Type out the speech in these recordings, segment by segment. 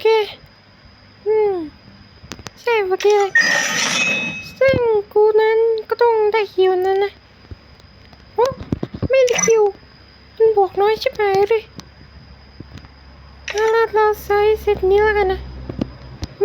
เค อืมใช่โอเคเลยซึ่งกูนั้นก็ต้องได้คิวนั้นนะโอ้ไม่ได้คิว มันบวกน้อยชิบหายเลยแล้วเราใช้เซตนี้แล้วกันนะ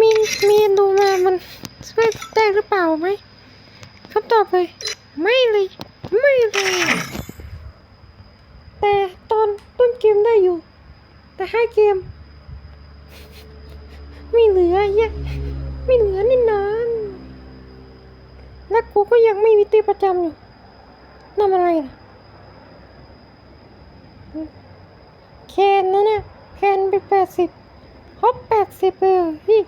มีมีดูมามันช่วยได้หรือเปล่าไหมคำตอบเลย ไม่เลย ไม่เลย แต่ตอนต้นเกมได้อยู่ แต่ห้าเกม ไม่เหลือยะไม่เหลือแน่นอนและกูก็ยังไม่มีตีประจำอยู่นั่นอะไรล่ะแคนนะเนี่ยแคนไปแปดสิบฮอปแปดสิบเลยเหรอพี่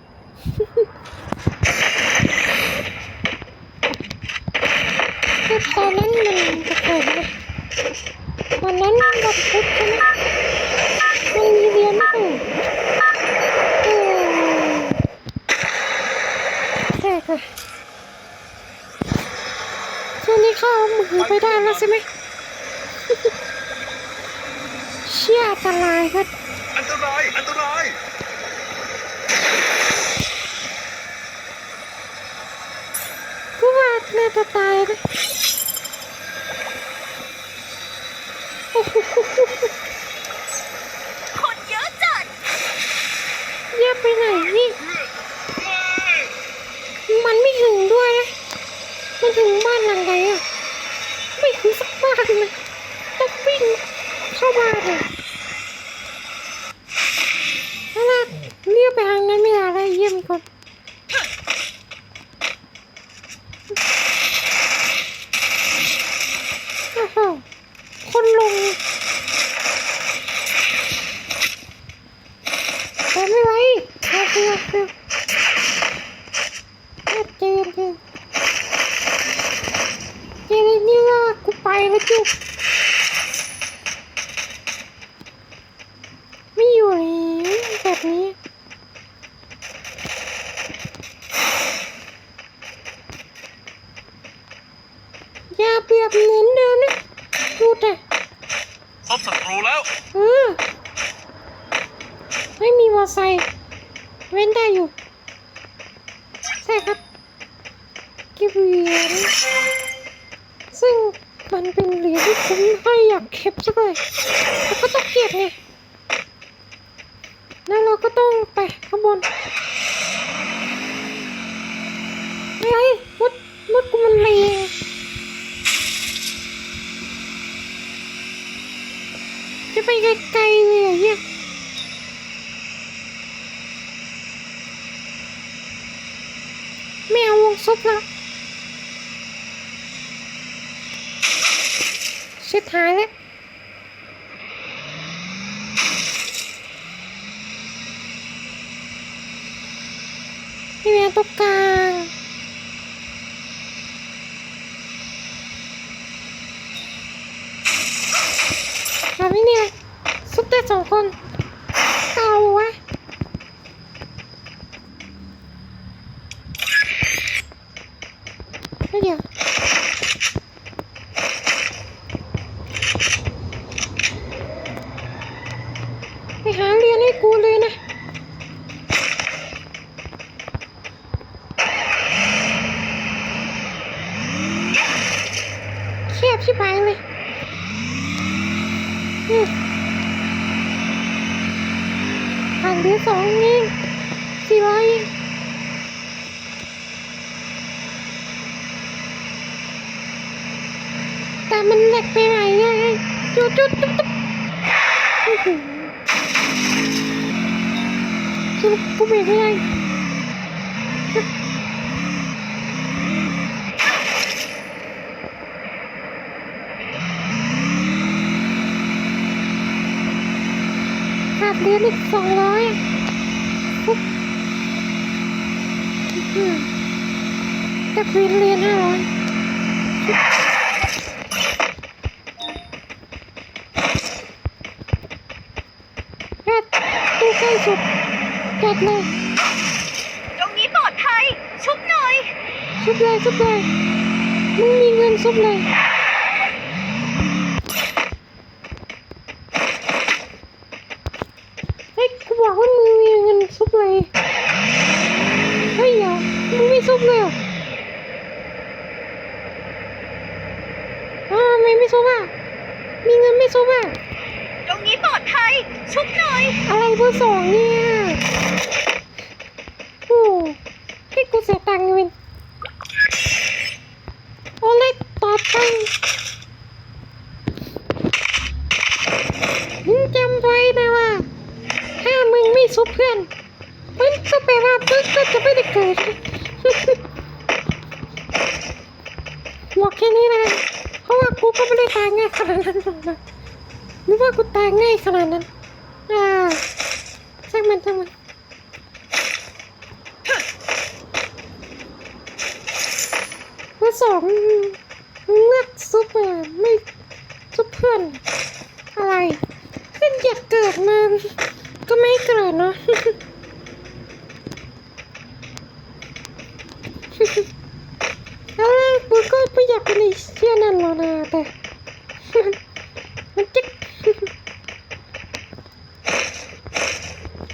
คือตอนนั้นมันจะเกิดไหมตอนนั้นมันแบบพุธใช่ไหมมันมีเรียนไม่ถูกเออใช่ค่ะช่วงนี้เข้าเอามือ ไปได้แล้วใช่ไหมเชี่ยอันตรายครับอันตรายอันตรายกูว่าน่าจะตายนะโอ้โหคนเยอะจัดแยกไปไหนนี่มันไม่ถึงด้วยนะมันถึงบ้านหลังไหนอะไม่ากเลยต้องวิ่งเข้ามาเลยนั่นแหละเรียกไปทางนั้นไม่ได้แล้วเยี่ยมคนโอ้โหคนลงแต่ไม่ไหวโอเคโอเคเจอเจอเจอเจอนี่ว่ากูไปแล้วจุ๊บไม่อยู่แล้วแบบนี้ อย่าเปรียบเหมือนเดิมนะพูดแต่ พบ ศัตรูแล้วเออไม่มีมอไซค์เว้นได้อยู่ ใช่ครับเก็บเหรียญซึ่งมันเป็นเหรียญที่ผมไม่อยากเก็บสักเลยแต่ก็ต้องเก็บไงแล้วเราก็ต้องไปข้างบนอะไรรถรถกูมันแรง ไปไกลๆเลยเหรอเนี่ยแมววงซุปละชิดท้ายแล้วพี่แมนตรงกลาง แบบนี้เนี่ยซุปได้สองคนเก่าวะเฮ้ยเดี๋ยวไปหาเรียนให้กูเลยนะแคบชิบหายเลย อืมผ่านเดือนสองนี่สี่ร้อยแต่มันแหลกไปไหนไงจุดจุดตุ๊บตุ๊บอื้อหือคือกูเบรกไม่ได้ ดเดือนอีกสองร้อยปุ๊บอื้อหือแต่ควีนเรียนห้าร้อยแค่ตู้ใกล้สุดจัดเลย ตรงนี้ปลอดภัย ชุบหน่อยซุบเลยซุบเลย มึงมีเงินซุบเลยเฮ้ยกูบอกว่ามึงมีเงิน ซุปเลยเฮ้ยเดี๋ยวมึงไม่ซุปเลยเหรออ้าวทำไม่ไม่ซุปอะมีเงินไม่ซุปอะ ตรงนี้ปลอดภัย ชุบหน่อย อะไรเบอร์สองเนี่ยโอ้ให้ กูเสียตังค์เองโอเล็กต่อไปมึงจำไว้นะว่า ถ้ามึงไม่ซุปเพื่อน มันก็แปลว่ามึงก็จะไม่ได้เกิดบอกแค่นี้นะ เพราะว่ากูก็ไม่ได้ตายง่ายขนาดนั้นหรอกนะนึกว่ากูตายง่ายขนาดนั้น อ่าช่างมันช่างมัน เมื่อสองเลือกซุปอะไม่ซุปเพื่อนอะไรเพื่อนอยากเกิดมาก็ไม่เกิดเนาะแล้วกูก็ไม่อยากเป็นไอเชี่ยนั่นหรอกนะแต่มันจิ๊ก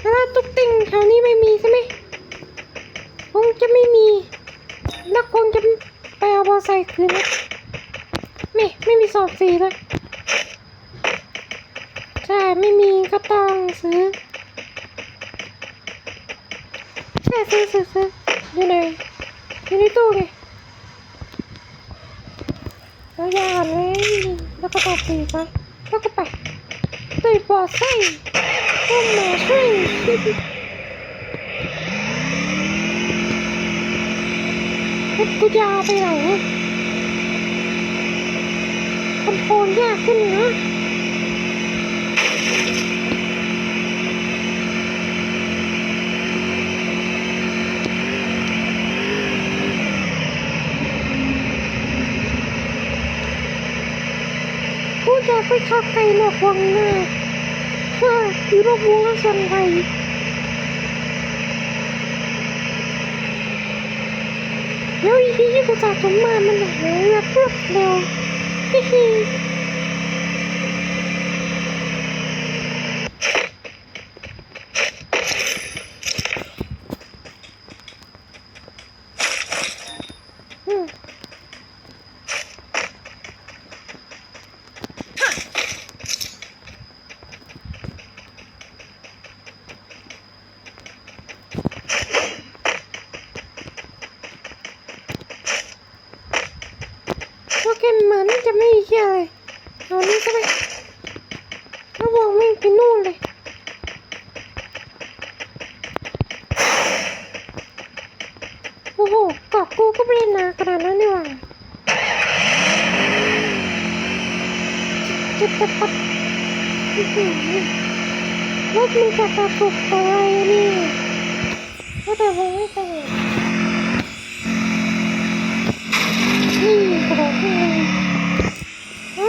แล้วตุ๊กติงแถวนี้ไม่มีใช่ไหมคงจะไม่มีแล้วคงจะ ไปเอาบอไซค์คืนนะไม่ไม่มีสอบสีเลยใช่ไม่มีก็ต้องซื้อใช่ซื้อซื้อซื้ออยู่ไหนอยู่ในตู้ไงแล้วยานเลยแล้วก็ต่อปีไปแล้วก็ไปตุยบอไซค์ต้นมาช่วย พุทธยาวไปไหนคอนโทรลยากขึ้นนะผู้จะไปเข้าไกลหลอกวังหน้าว่าอยู่รอบวงและส่วนไท แล้วอีที่ที่กูสะสมมามันหายแบบรวเร็วฮิฮิอืม โปเกมอนจะไม่เหี้ยเลย เอานี้ใช่ไหมแล้ววางไม่งไปนู่นเลยโอ้โหกาะกูก็ไม่ได้นาขนาดนั้นนี่หว่าจุดปัดปัดอื้อหือรถมันจะกระตุกอะไรนี่ก็แต่วงไม่ไปไหนนี่กระโดดขึ้นเลย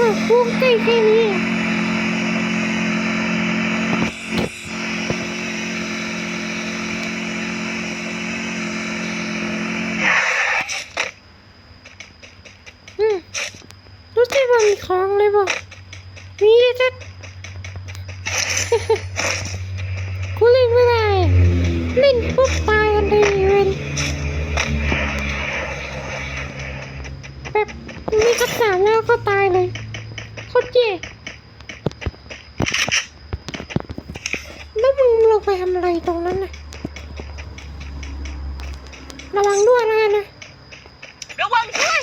อ่าพวกใกล้แค่นี้อืมรู้สึกว่ามีของเลยบ่มีเลยจัด กูเล่นไม่ได้อะเล่นปุ๊บตายกันเลยเว้น แบบมีคำถามแล้วก็ตายเลยโคตรเจ๊แล้วมึงลงไปทำอะไรตรงนั้นน่ะ ระวังด้วยนะนะ ระวังด้วย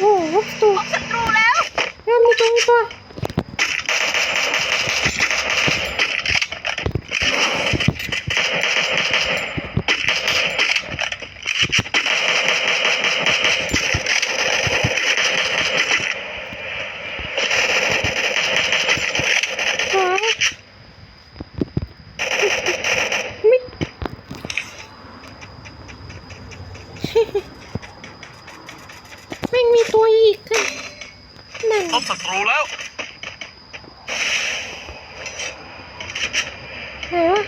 โอ้โหลูกตัวพบศัตรูแล้ว แล้วมีตรงนี้ตัวหาไม่ ไม่มีตัวอีกอะนั่น พบศัต รูแล้ว ไหนวะ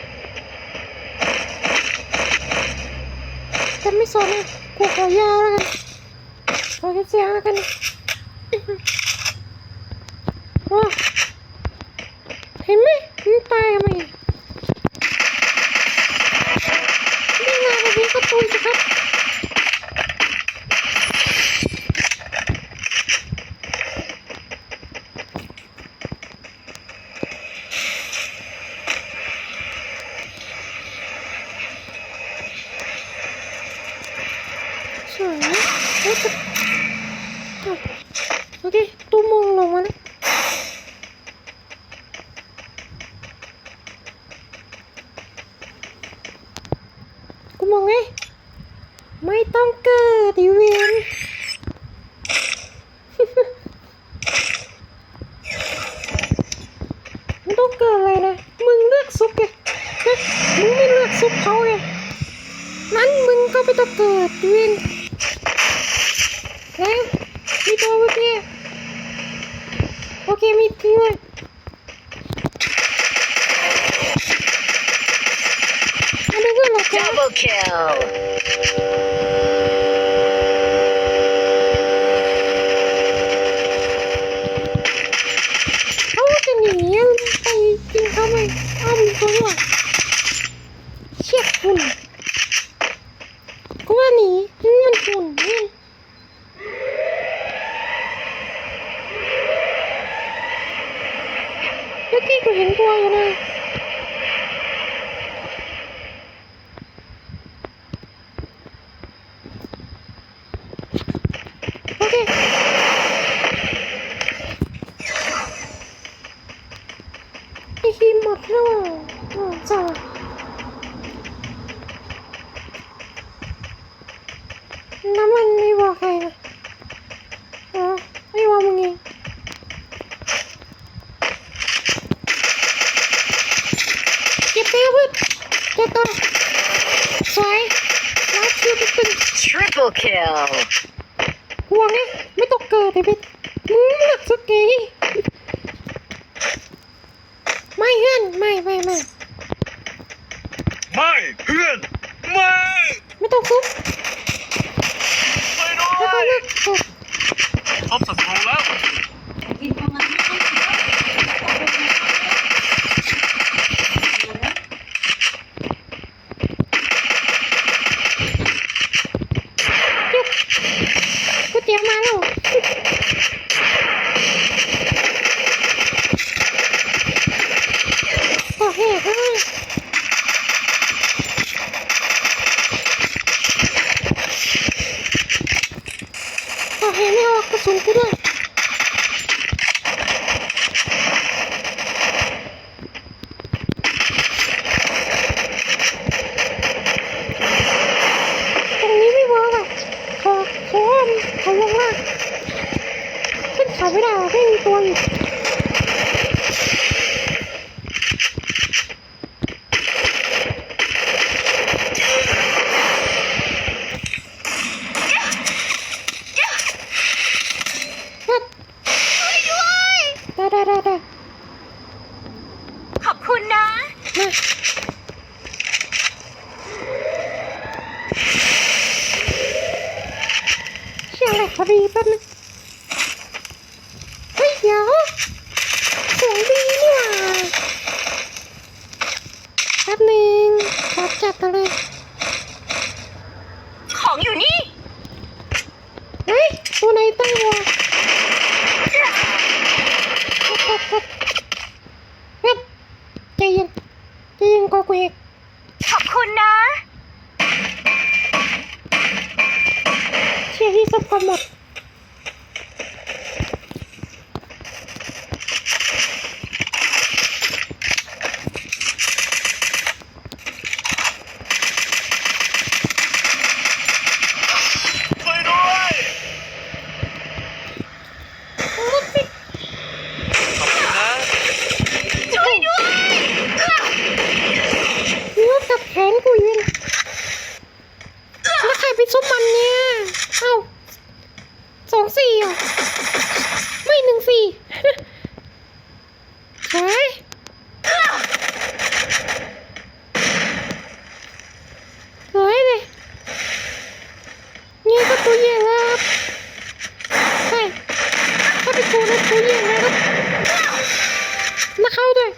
จะไม่สนอะกูขอยาวแล้วกัน ขอเก็บเสียงแล้วกันว้าเห็นไหมมันตายทำไมนี่ไงไปยิงประตูสิครับ สวยเฮ้ยจะอะโอเคตู้มองลงมาแล้วกูมอง ไง ไม่ต้องเกิดอีเวน ไม่ต้องเกิดเลยนะ มึงเลือกซุปไงเฮ้ยมึงไม่เลือกซุปเขาไง นั้นมึงก็ไม่ต้องเกิดอีเวนแล้วมีตัวเมื่อกี้โอเคมีจริงเลยอันนี้ก็หรอจ๊ะ Double kill เขาจะหนีไปกินเขาไหมอ้าวมีตัวว่ะเชี่ยหุ่นกูว่าหนีมันหุ่นนี่เมื่อกี้กูเห็นตัวอยู่นะโอเค ไอคิมหมดแล้วอะอ๋อจ้าแล้วมันไม่บอกใครนะอ๋อไม่บอกมึงเองเก็บไปเอาเพื่อน เก็บต่อสวยรักชื่อเป็น Triple kill ห่วงไงไม่ต้องเกิดไอ้เป็ดมึงหนักสุดเก๋ไม่เพื่อนไม่ไม่ไม่ไม่เพื่อนไม่ไม่ต้องซุบไปด้แล้ววก็ยเลือกศพพบศัตรูแล้วก๋วยเตี๋ยวมาแล้วต่อแหกเลยต่อแหกไม่ ออกกระสุนกูด้วยตรงนี้ไม่เวิร์กอะขอขออ้อมขอลงล่างขึ้นเขาไม่ได้อะไม่มีตัวอยู่ ได้ ได้ได้ได้ขอบคุณนะมาเชื่ออะไรพอดีแป๊บนึงเฮ้ยเดี๋ยวสวยดีนี่หว่าแป๊บนึงขอจับกันเลยของอยู่นี่ เฮ้ยตัวไหนตั้งวะ ha ตัเย่ครับใช่ถ้าเปกูนะกูเย่นะครับมาเข้าด้วย